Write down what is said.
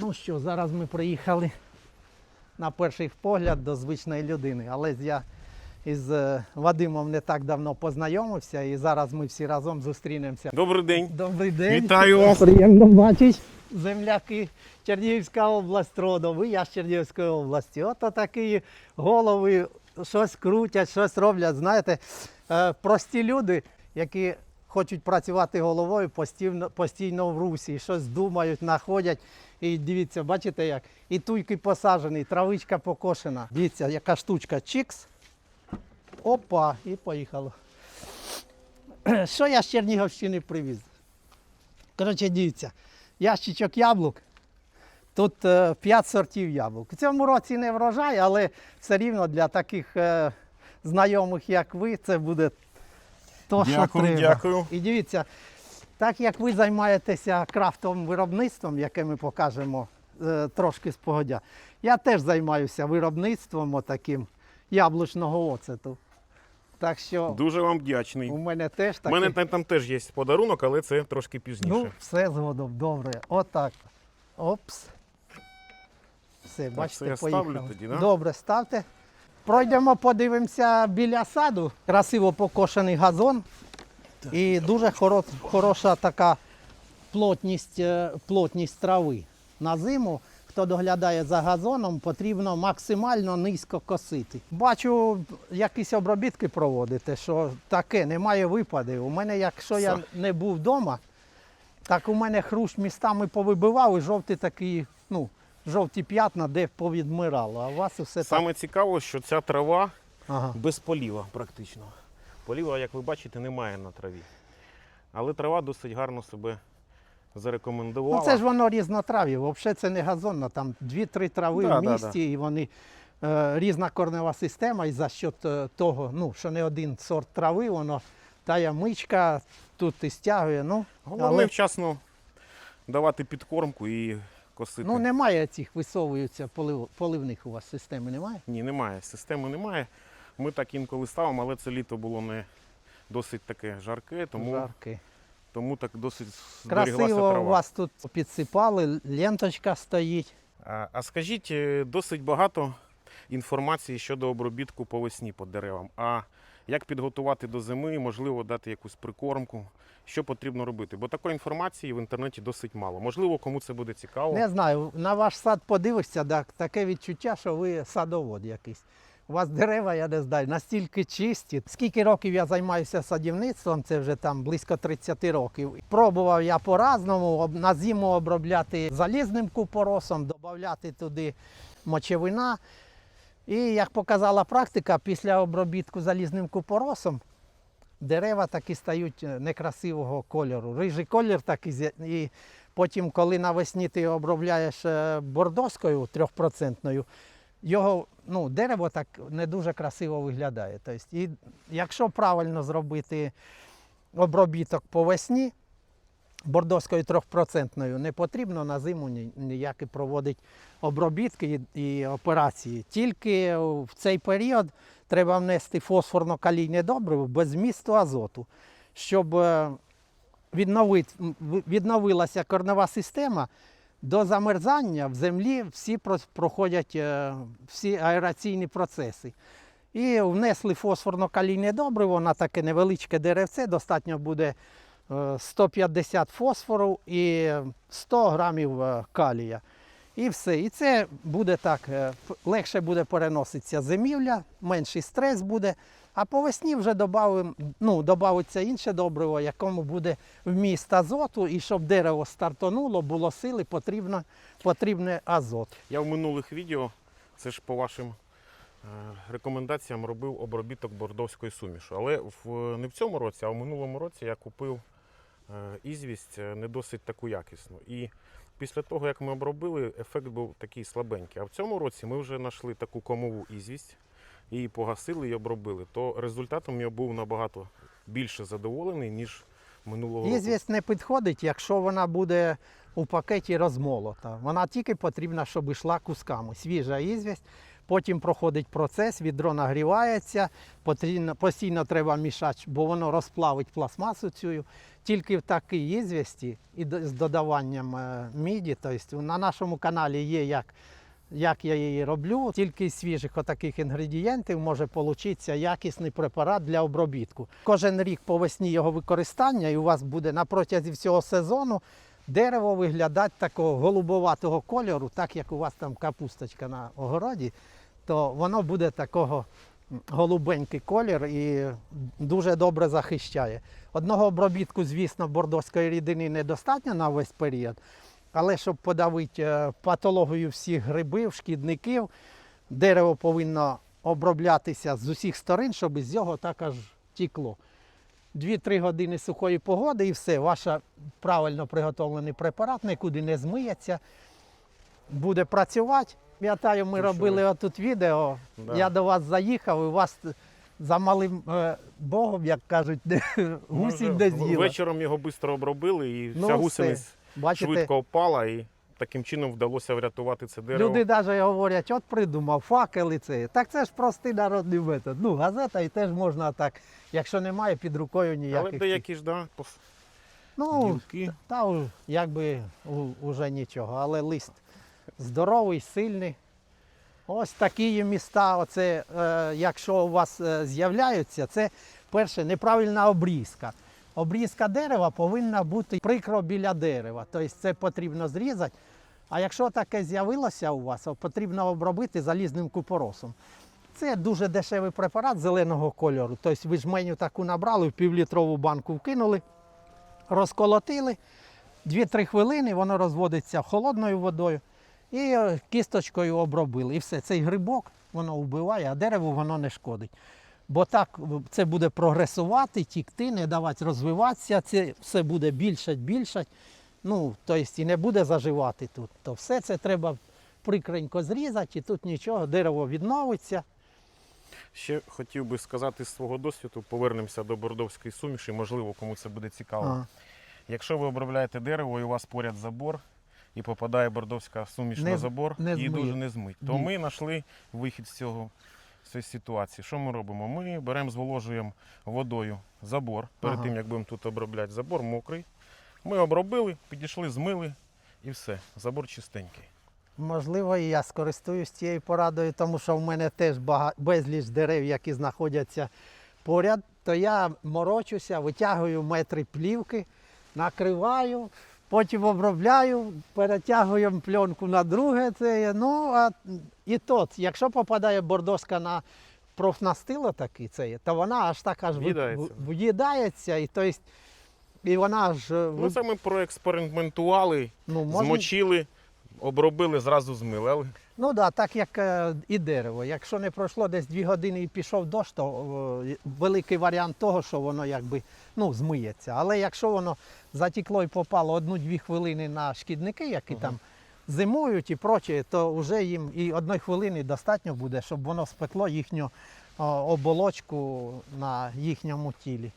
Ну що, зараз ми приїхали на перший погляд до звичної людини. Але я із е, Вадимом не так давно познайомився і зараз ми всі разом зустрінемося. Добрий день. Добрий день. Вітаю вас. Приємно бачити. Земляки Чернігівська область родом, я з Чернігівської області. Ото такі голови щось крутять, щось роблять. Знаєте, е, прості люди, які хочуть працювати головою, постійно, постійно в русі, щось думають, знаходять. І дивіться, бачите як? І туйки посаджені, травичка покошена. Дивіться, яка штучка. Чікс. Опа, і поїхало. Що я з Чернігівщини привіз? Коротше, дивіться, ящичок яблук. Тут 5 сортів яблук. В цьому році не врожай, але все рівно для таких е, знайомих, як ви, це буде то, що треба. дякую. І дивіться, так як ви займаєтеся крафтовим виробництвом, яке ми покажемо е, трошки спогодя, я теж займаюся виробництвом отаким яблучного оцету. Так що Дуже вам вдячний. у мене теж У таке. мене там, там теж є подарунок, але це трошки пізніше. Ну, все згодом, добре. Отак. Опс. Все, бачите, це я поїхали. ставлю тоді, да? Добре, ставте. Пройдемо, подивимося біля саду. Красиво покошений газон. І дуже хоро- хороша така плотність, е, плотність трави. На зиму, хто доглядає за газоном, потрібно максимально низько косити. Бачу, якісь обробітки проводите, що таке, немає випадів. У мене, якщо я не був вдома, так у мене хрущ містами повибивав і жовті такі, ну, жовті п'ятна, де повідмирало. А у вас усе так. Саме цікаво, що ця трава Ага. без поліва практично. Поліва, як ви бачите, немає на траві. Але трава досить гарно себе зарекомендувала. Ну це ж воно різнотрав'я. Взагалі це не газонна, там дві-три трави Да, в да, місті, і вони е, різна корнева система, і за счет того, ну, що не один сорт трави, воно та ямичка тут і стягує. Ну, Головне але вчасно давати підкормку і косити. ну, немає цих висовуються полив, поливних у вас системи, немає? Ні, немає. Системи немає. Ми так інколи ставимо, але це літо було не досить таке жарке, тому, Жарки. тому так досить зберіглася Красиво трава. у вас тут підсипали, ленточка стоїть. А, а скажіть, е, досить багато інформації щодо обробітку по весні по деревам. А як підготувати до зими, можливо, дати якусь прикормку, що потрібно робити? Бо такої інформації в інтернеті досить мало. Можливо, кому це буде цікаво. Не знаю, на ваш сад подивишся, так, таке відчуття, що ви садовод якийсь. У вас дерева, я не знаю, настільки чисті. Скільки років я займаюся садівництвом, це вже там близько 30 років. Пробував я по-разному на зиму обробляти залізним купоросом, додати туди мочевина. І як показала практика, після обробітку залізним купоросом дерева такі стають е, некрасивого кольору. Рижий колір такий. І потім, коли навесні ти обробляєш е, бордоскою трьохпроцентною, його ну, дерево так не дуже красиво виглядає. Тобто, і якщо правильно зробити обробіток по весні, бордоскою трьохпроцентною не потрібно на зиму ні- ніякі проводити обробітки і, операції. Тільки в цей період треба внести фосфорно-калійне добриво без змісту азоту, щоб е, відновити, відновилася корнева система. До замерзання в землі всі проходять е, всі аераційні процеси. І внесли фосфорно-калійне добриво на таке невеличке деревце, достатньо буде е, 150 фосфору і 100 грамів е, калія. І все. І це буде так, е, легше буде переноситися зимівля, менший стрес буде. А по весні вже добавим, ну, додається інше добриво, якому буде вміст азоту, і щоб дерево стартонуло, було сили, потрібно, потрібний азот. Я в минулих відео, це ж по вашим е, рекомендаціям, робив обробіток бордовської суміші. Але в, не в цьому році, а в минулому році я купив е, ізвість е, не досить таку якісну. І після того, як ми обробили, ефект був такий слабенький. А в цьому році ми вже знайшли таку комову ізвість, її погасили і обробили. То результатом я був набагато більше задоволений, ніж минулого року. Ізвість не підходить, якщо вона буде у пакеті розмолота. Вона тільки потрібна, щоб йшла кусками. Свіжа ізвість Потім проходить процес, відро нагрівається, потрібно, постійно треба мішати, бо воно розплавить пластмасу цю. Тільки в такій ізвісті і з додаванням е, міді. Тобто на нашому каналі є як, як я її роблю. Тільки з свіжих отаких інгредієнтів може получитися якісний препарат для обробітку. Кожен рік по весні його використання, і у вас буде на протязі всього сезону дерево виглядати такого голубоватого кольору, так як у вас там капусточка на огороді, то воно буде такого голубенький колір і дуже добре захищає. Одного обробітку, звісно, бордоської рідини недостатньо на весь період, але щоб подавити е, патологію всіх грибів, шкідників, дерево повинно оброблятися з усіх сторон, щоб з нього також тікло. 2-3 години сухої погоди і все, ваш правильно приготовлений препарат нікуди не змиється, буде працювати. Пам'ятаю, ми робили отут відео. Да. Я до вас заїхав, і вас за малим е, Богом, як кажуть, гусінь не з'їла. Вечором його швидко обробили, і Ну, вся гусениця Бачите, швидко впала, і таким чином вдалося врятувати це дерево. люди навіть говорять, от придумав факел і це. Так це ж простий народний метод. Ну, газета і теж можна так, якщо немає під рукою ніяких. Але деякі ж, да, пос- Ну, гілки. Та у- якби у- уже нічого, але лист здоровий, сильний. Ось такі є міста. Оце, е, якщо у вас е, з'являються, це перше неправильна обрізка. Обрізка дерева повинна бути прикро біля дерева. Тобто це потрібно зрізати. А якщо таке з'явилося у вас, потрібно обробити залізним купоросом. Це дуже дешевий препарат зеленого кольору. Тобто ви жменю таку набрали, в півлітрову банку вкинули, розколотили, 2-3 хвилини воно розводиться холодною водою і е, кісточкою обробили. І все, цей грибок воно вбиває, а дереву воно не шкодить. Бо так це буде прогресувати, тікти, не давати розвиватися, це все буде більшать, більшать. Ну, тобто і не буде заживати тут. То все це треба прикренько зрізати, і тут нічого, дерево відновиться. Ще хотів би сказати з свого досвіду, повернемося до бордовської суміші, можливо, кому це буде цікаво. А. Якщо ви обробляєте дерево і у вас поряд забор, і попадає бордовська суміш Не на забор, не її дуже не змить. То Ні. ми знайшли вихід з цього цієї ситуації. Що ми робимо? Ми беремо, зволожуємо водою забор перед Ага. тим, як будемо тут обробляти. Забор мокрий. Ми обробили, підійшли, змили і все. Забор чистенький. Можливо, і я скористуюсь цією порадою, тому що в мене теж бага... безліч дерев, які знаходяться поряд, то я морочуся, витягую метри плівки, накриваю, потім обробляю, перетягуємо пленку на друге. Це, ну, а і тут, якщо попадає бордоска на профнастило таке, це, то вона аж так аж В'їдається. в'їдається, і, то есть, і вона ж е, Ну, це ми проекспериментували, ну, можна- змочили, обробили, зразу змили. Ну так, да, так як е, і дерево. Якщо не пройшло десь дві години і пішов дощ, то е, великий варіант того, що воно якби ну, змиється. Але якщо воно затікло і попало одну-дві хвилини на шкідники, які Ага. там зимують і проче, то вже їм і одної хвилини достатньо буде, щоб воно спекло їхню оболочку на їхньому тілі.